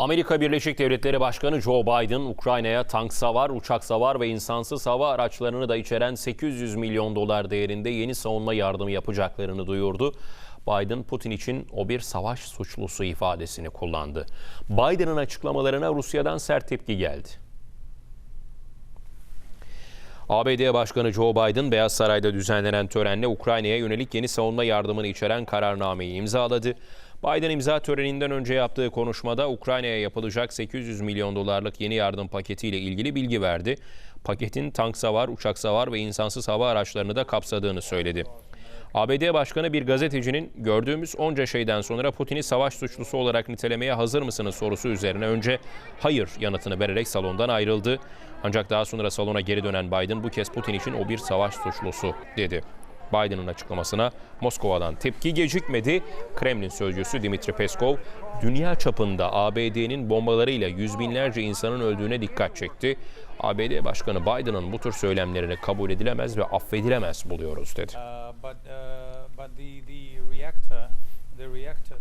Amerika Birleşik Devletleri Başkanı Joe Biden, Ukrayna'ya tank savar, uçak savar ve insansız hava araçlarını da içeren 800 milyon dolar değerinde yeni savunma yardımı yapacaklarını duyurdu. Biden, Putin için o bir savaş suçlusu ifadesini kullandı. Biden'ın açıklamalarına Rusya'dan sert tepki geldi. ABD Başkanı Joe Biden, Beyaz Saray'da düzenlenen törenle Ukrayna'ya yönelik yeni savunma yardımını içeren kararnameyi imzaladı. Biden imza töreninden önce yaptığı konuşmada Ukrayna'ya yapılacak 800 milyon dolarlık yeni yardım paketiyle ilgili bilgi verdi. Paketin tank savar, uçak savar ve insansız hava araçlarını da kapsadığını söyledi. ABD Başkanı bir gazetecinin gördüğümüz onca şeyden sonra Putin'i savaş suçlusu olarak nitelemeye hazır mısınız sorusu üzerine önce hayır yanıtını vererek salondan ayrıldı. Ancak daha sonra salona geri dönen Biden bu kez Putin için o bir savaş suçlusu dedi. Biden'ın açıklamasına Moskova'dan tepki gecikmedi. Kremlin sözcüsü Dimitri Peskov, dünya çapında ABD'nin bombalarıyla yüz binlerce insanın öldüğüne dikkat çekti. ABD Başkanı Biden'ın bu tür söylemlerini kabul edilemez ve affedilemez buluyoruz dedi. But the the reactor the reactor